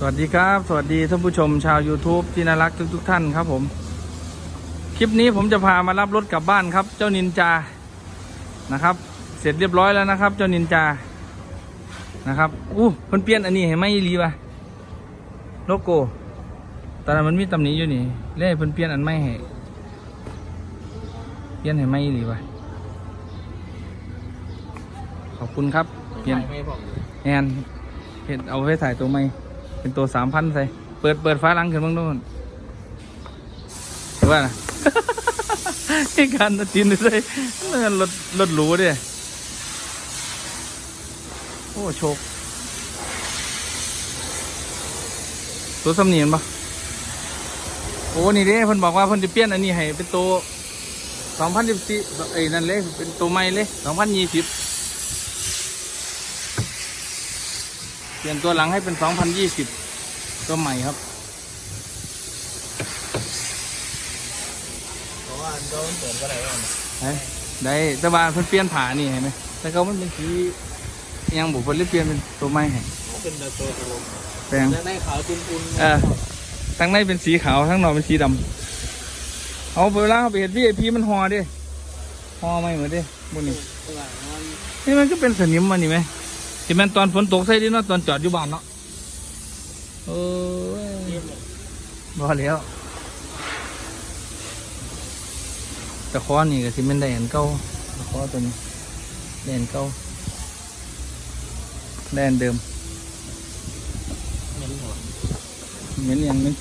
สวัสดีครับ สวัสดีท่านผู้ชมชาว YouTube ที่น่ารักทุกๆท่านครับผม คลิปนี้ผมจะพามารับรถกลับบ้านครับ เจ้านินจานะครับ เสร็จเรียบร้อยแล้วนะครับ เจ้านินจานะครับอู้เพิ่นเปลี่ยนอันนี้ให้ไหมอีหลีป่ะโลโก้ตอนนั้นมันมีตำหนิอยู่นี่เล่เพิ่นเปลี่ยนอันไม่ให้เปลี่ยนให้ไหมอีหลีป่ะขอบคุณครับเปลี่ยนไม่บอกแอนเห็นเอาไว้ถ่ายตัวไม่ เป็นตัวสามพันใส่ เปิดเปิดฟ้าลังขึ้นบ้างโน่นว่านะให้การตัดสินเลยเนื่อรถรถหรูเดิโอ้โชคตัวสำเนียงปะโอ้นี่เด้เพิ่นบอกว่าเพิ่นจะเปลี่ยนอันนี้ให้เป็นตัวสองพันสิบสี่ไอ้นั่นเลยเป็นตัวใหม่เลยสองพันยี่สิบ เปลี่ยนตัวหลังให้เป็น 2020 ตัวใหม่ครับเพราะว่าโดนเปิดก็ได้ว่าได้ได้แต่ว่าเพิ่นเปลี่ยนผ่านี่เห็นไหมแต่เขามันเป็นสีอิหยังบุเพิ่นเลยเปลี่ยนเป็นตัวใหม่ให้เป็นแบบตัวตัวแปลงแล้วได้ขาวจุนปุนเออทั้งในเป็นสีขาวทั้งนอกเป็นสีดำเอาเวลาเอาไปเห็นพี่ไอพีมันหอเดิหอไม่เหมือนเดิบุนี่ตัวมันนี่มันก็เป็นสนิมมันนี่ไหม ที่มันตอนฝนตกใส่ดิเนาะตอนจอดอยู่บ้านเนาะเออเยี่ยมเลยบ่แล้วตะขอนี่ก็สิแมันได้อันเก่าตะขอตัวนี้ได้อันเก่าได้อันเดิมเงินหัวเหมือนอย่างเหมือน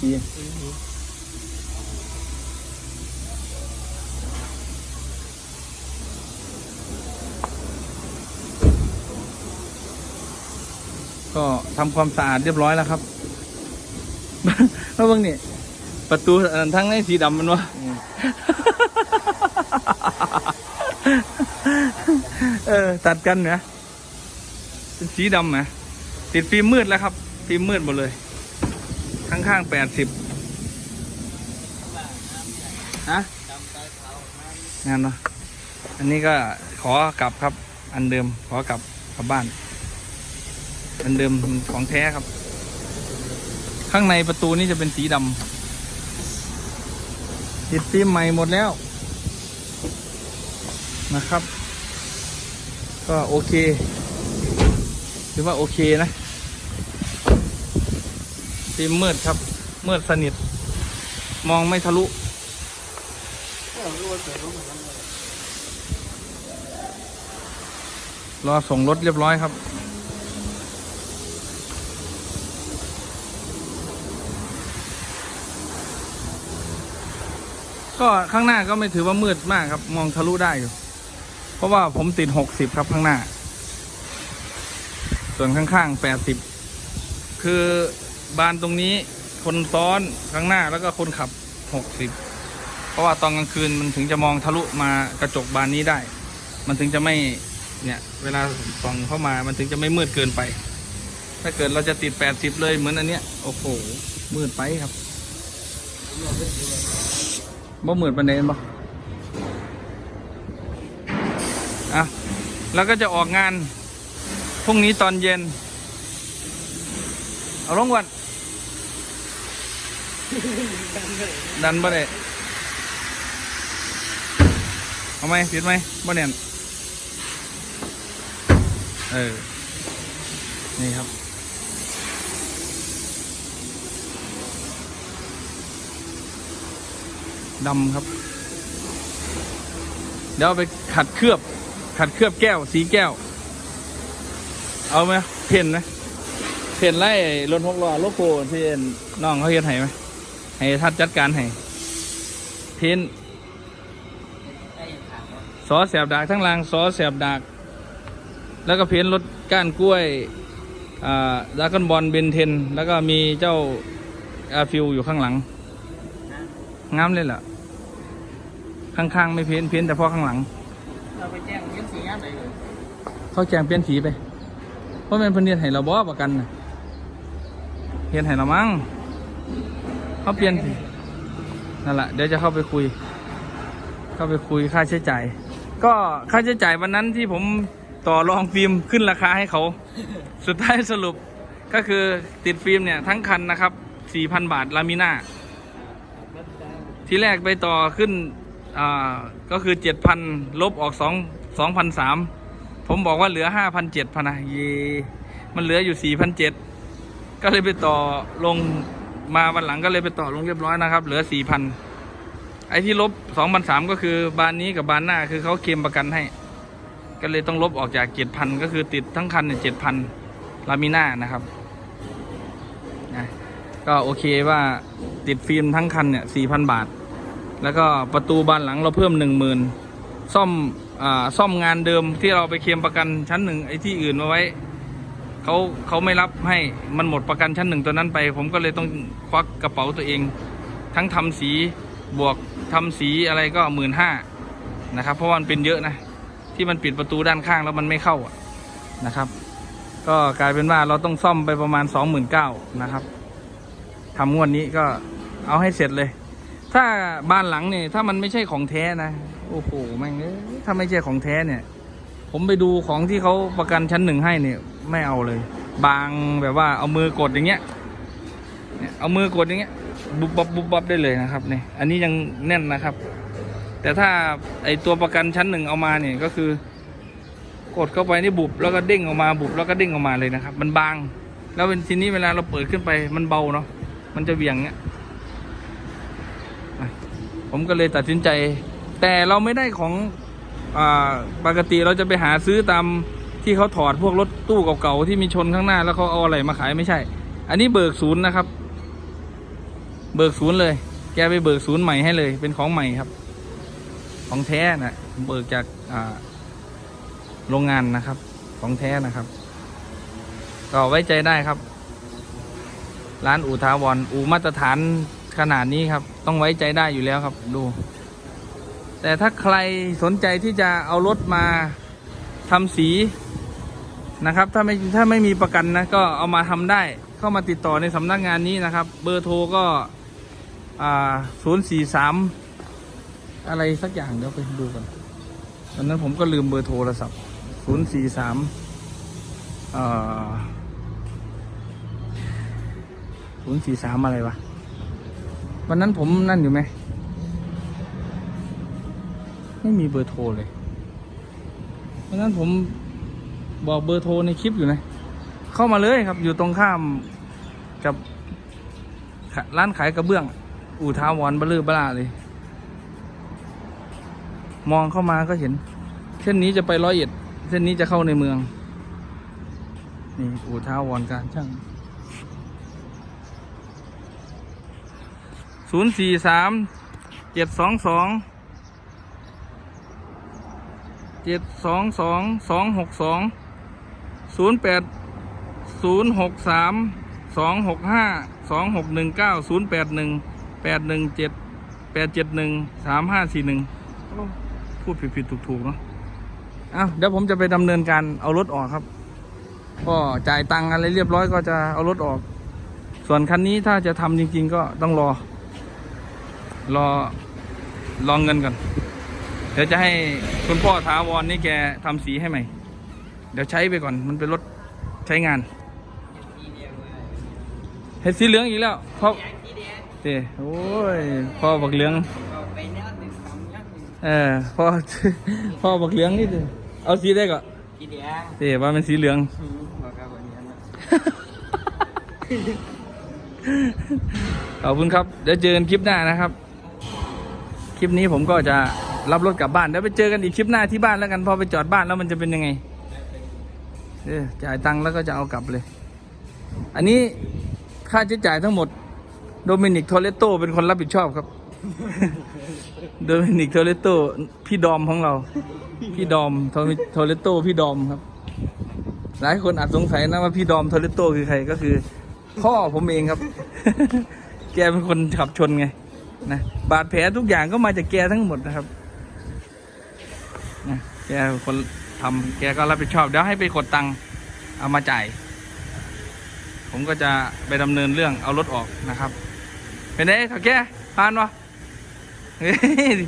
ก็ทำความสะอาดเรียบร้อยแล้วครับแล้วบางนี่ประตูอันทั้งในสีดำมันวะเออ ตัดกันนะเป็นสีดำนะติดฟิล์มมืดแล้วครับ ฟิล์มมืดหมดเลย ข้างๆแปดสิบฮะงานเนาะอันนี้ก็ขอกลับครับ อันเดิมขอกลับกลับบ้าน อันเดิมของแท้ครับ ข้างในประตูนี่จะเป็นสีดำติดฟิล์มใหม่หมดแล้วนะครับ ก็โอเคถือว่าโอเคนะฟิล์มมืดครับมืดสนิท มองไม่ทะลุรอส่งรถเรียบร้อยครับ ก็ข้างหน้าก็ไม่ถือว่ามืดมากครับ มองทะลุได้อยู่ เพราะว่าผมติดหกสิบครับข้างหน้า ส่วนข้างๆแปดสิบคือบานตรงนี้คนซ้อนข้างหน้าแล้วก็คนขับหกสิบเพราะว่าตอนกลางคืนมันถึงจะมองทะลุมากระจกบานนี้ได้ มันถึงจะไม่เนี่ยเวลาส่องเข้ามามันถึงจะไม่มืดเกินไป ถ้าเกิดเราจะติดแปดสิบเลยเหมือนอันเนี้ยโอ้โหมืดไปครับ บ่หมืดปันเดนบ่อะแล้วก็จะออกงานพรุ่งนี้ตอนเย็น เอาลงก่อนดันบ่ได้เอาไหมปิดไหมบ่เนี่ยเออ นี่ครับ ดำครับ เดี๋ยวไปขัดเคลือบ ขัดเคลือบแก้ว สีแก้ว เอาไหมเพ่นไหมเพ่นไล่รถหกล้อโลโก้ที่น้องเขาเฮ็ดให้ไหมให้ทัดจัดการให้เพ่นได้ยังถามว่าซอสแสบดากทั้งรางซอสแสบดาก แล้วก็เพ้นรถก้านกล้วยอ่าดากอนบอลเบนเทน แล้วก็มีเจ้าอาฟิวอยู่ข้างหลัง งามเลยล่ะ ข้างๆไม่เพ้นเพ้นแต่พอข้างหลัง เราไปแจ้งเยี่ยมสีงานไหนเลยเขาแจงเปลี่ยนสีไปเพราะมันเป็นเนียนให้เราบอประกันนะเพียนให้เรามั้งเขาเปลี่ยนสีนั่นแหละเดี๋ยวจะเข้าไปคุย เข้าไปคุยค่าใช้จ่าย ก็ค่าใช้จ่ายวันนั้นที่ผมต่อรองฟิล์มขึ้นราคาให้เขา สุดท้ายสรุปก็คือติดฟิล์มเนี่ยทั้งคันนะครับสี่พันบาทลามิน่า ทีแรกไปต่อขึ้นอ่าก็คือเจ็ดพันลบออกสองสองพันสามผมบอกว่าเหลือห้าพันเจ็ดพนะเยมันเหลืออยู่สี่พันเจ็ดก็เลยไปต่อลงมาวันหลังก็เลยไปต่อลงเรียบร้อยนะครับ เหลือสี่พันไอ้ที่ลบสองพันสามก็คือบานนี้กับบานหน้าคือเขาเคลมประกันให้ ก็เลยต้องลบออกจากเจ็ดพันก็คือติดทั้งคันเนี่ยเจ็ดพันลามิน่านะครับ ก็โอเคว่าติดฟิล์มทั้งคันเนี่ยสี่พันบาท แล้วก็ประตูบานหลังเราเพิ่มหนึ่งหมื่นซ่อมอ่าซ่อมงานเดิมที่เราไปเคลมประกันชั้นหนึ่งไอ้ที่อื่นมาไว้เขาเขาไม่รับให้มันหมดประกันชั้นหนึ่งตัวนั้นไป ผมก็เลยต้องควักกระเป๋าตัวเอง ทั้งทำสีบวกทำสีอะไรก็หมื่นห้านะครับ เพราะมันเป็นเยอะนะ ที่มันปิดประตูด้านข้างแล้วมันไม่เข้านะครับ ก็กลายเป็นว่าเราต้องซ่อมไปประมาณสองหมื่นเก้านะครับ ทำงวดนี้ก็เอาให้เสร็จเลย ถ้าบ้านหลังเนี่ยถ้ามันไม่ใช่ของแท้นะโอ้โหแม่งเอ้ยถ้าไม่ใช่ของแท้เนี่ย ผมไปดูของที่เขาประกันชั้นหนึ่งให้เนี่ยไม่เอาเลย บางแบบว่าเอามือกดอย่างเงี้ยเนี่ยเอามือกดอย่างเงี้ยบุบบับบุบบับได้เลยนะครับเนี่ยอันนี้ยังแน่นนะครับ แต่ถ้าไอตัวประกันชั้นหนึ่งเอามาเนี่ยก็คือ กดเข้าไปนี่บุบแล้วก็เด้งออกมาบุบแล้วก็เด้งออกมาเลยนะครับ มันบาง แล้วเป็นทีนี้เวลาเราเปิดขึ้นไปมันเบาเนาะ มันจะเวี่ยงเงี้ยผมก็เลยตัดสินใจ แต่เราไม่ได้ของอปกติเราจะไปหาซื้อตามที่เขาถอดพวกรถตู้เก่าๆที่มีชนข้างหน้า แล้วเขาเอาอะไรมาขายไม่ใช่ อันนี้เบิกศูนย์นะครับ เบิกศูนย์เลย แกไปเบิกศูนย์ใหม่ให้เลย เป็นของใหม่ครับ ของแท้นะเบิกจากโรงงานนะครับ ของแท้นะครับ ก็ไว้ใจได้ครับ ร้านอูทาวรอูมาตรฐานขนาดนี้ครับ ต้องไว้ใจได้อยู่แล้วครับดู แต่ถ้าใครสนใจที่จะเอารถมาทำสีนะครับ ถ้าไม่ถ้าไม่มีประกันนะก็เอามาทำได้เข้ามาติดต่อในสำนักงานนี้นะครับ เบอร์โทรก็ศูนย์สี่สามอะไรสักอย่างเดี๋ยวไปดูกันตอนนั้นผมก็ลืมเบอร์โทรศัพท์ศูนย์สี่สาม ศูนย์สี่สามอะไรวะ วันนั้นผมนั่นอยู่ไหม ไม่มีเบอร์โทรเลย วันนั้นผมบอกเบอร์โทรในคลิปอยู่นะ เข้ามาเลยครับ อยู่ตรงข้ามกับร้านขายกระเบื้อง อู่ท้าวอนบลือบลาเลย มองเข้ามาก็เห็น เส้นนี้จะไปร้อยเอ็ด เส้นนี้จะเข้าในเมือง นี่อู่ท้าวอนการช่าง ศูนย์สี่สามเจ็ดสองสองเจ็ดสองสองสองหกสองศูนย์แปดศูนย์หกสามสองหกห้าสองหกหนึ่งเก้าศูนย์แปดหนึ่งแปดหนึ่งเจ็ดแปดเจ็ดหนึ่งสามห้าสี่หนึ่งพูดผิดๆถูกๆเนาะอ้าวเดี๋ยวผมจะไปดำเนินการเอารถออกครับ ก็จ่ายตังค์อะไรเรียบร้อยก็จะเอารถออก ส่วนคันนี้ถ้าจะทำจริง ๆ ก็ต้องรอ รอรองเงินก่อน เดี๋ยวจะให้คุณพ่อถาวรนี่แกทำสีให้ใหม่ เดี๋ยวใช้ไปก่อน มันเป็นรถใช้งานสีแดงเลยเห็ดสีเหลืองอีกแล้วพ่อแดงสีแดงเต้โอ้ยพ่อบักเหลืองเอาไปแนวหนึ่งสามยักษ์หนึ่งเออพ่อพ่อบักเหลืองนี่เต้เอาสีได้ก่อนสีแดงเต้ว่ามันสีเหลืองอืมบอกกับวันนี้นะขอบคุณครับ เดี๋ยวเจอกันคลิปหน้านะครับ คลิปนี้ผมก็จะรับรถกลับบ้านเดี๋ยวไปเจอกันอีกคลิปหน้าที่บ้านแล้วกันพอไปจอดบ้านแล้วมันจะเป็นยังไงเออจ่ายตังค์แล้วก็จะเอากลับเลย อันนี้ค่าใช้จ่ายทั้งหมด โดมินิกโทเลโตเป็นคนรับผิดชอบครับ โดมินิกโทเลโตพี่ดอมของเรา พี่ดอมทมิโทเลโตพี่ดอมครับ หลายคนอาจสงสัยนะว่าพี่ดอมโทเลโตคือใครก็คือ พ่อผมเองครับ แกเป็นคนขับชนไง นะบาดแผลทุกอย่างก็มาจากแกทั้งหมดนะครับนะแกคนทำแกก็รับผิดชอบเดี๋ยวให้ไปกดตังค์เอามาจ่าย ผมก็จะไปดำเนินเรื่องเอารถออกนะครับ เป็นไงถักแกผ่านวะเฮ้ย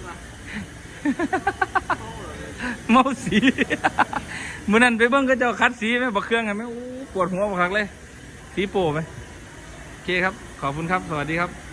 เมาสีมื่อนั้นไปเบิ้งก็จ้าคัดสีไหมบักเครื่องไงไหมปวดหัวบักคักเลย สีสีโป้ไหมโอเคครับ ขอบคุณครับ สวัสดีครับ